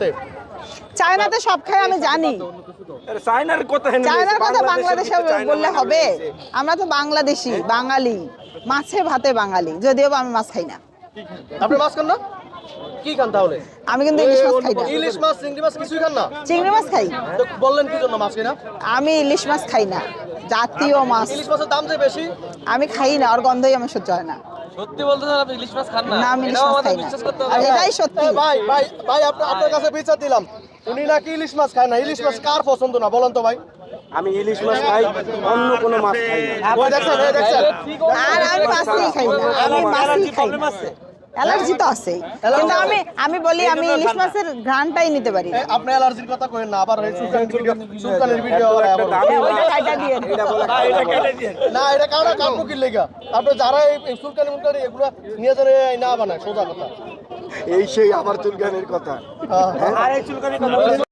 চায়নাতে। চায়নাতে সব খাই আমি জানি। চায়নার কথা চায়নার কথা বাংলাদেশে বললে হবে। আমরা তো বাংলাদেশি বাঙালি। মাছে ভাতে বাঙালি যদিও বা আমি মাছ খাই না। আপনি মাছ খান না? কি খান তাহলে? আমি কিন্তু ইলিশ মাছ খাই না। ইলিশ মাছ চিংড়ি মাছ কিছুই খান না? চিংড়ি মাছ খাই। তো বললেন কি জন্য মাছ খাই না? আমি ইলিশ মাছ খাই না। জাতীয় মাছ। ইলিশ মাছের দাম যে বেশি? আমি খাই না ওর গন্ধই আমার সহ্য হয় না। সত্যি বলতেছেন আপনি ইলিশ মাছ খান না। না আমি ইলিশ মাছ খাই না। এটাই সত্যি। ভাই ভাই ভাই আপনি আপনার কাছে বিচার দিলাম। উনি নাকি ইলিশ মাছ খায় না। ইলিশ মাছ কার পছন্দ না? বলেন তো ভাই। আমি ইলিশ মাছ খাই অন্য কোনো মাছ খাই না। ওই দেখছেন দেখছেন। আর আমি মাছই খাই না। আমি মাছই খাই না। অ্যালার্জি তো আছে কিন্তু আমি আমি বলি আমি ইলিশ মাছের ঘ্রাণটাই নিতে পারি আপনি অ্যালার্জির কথা কইেন না আবার এই সুলতানের ভিডিও সুকানের ভিডিও আবার ওইটা মাছ দিয়ে এটা বলে খাই না। না এটা কারও কাপড় কি লেগা। আপনি যারা এই সুলতানি মুলতানি এগুলো নিয়ে ধরে এই না বানায় সোজা কথা। এই সেই আমার চুলকানির কথা। হ্যাঁ। আর এই চুলকানির কথা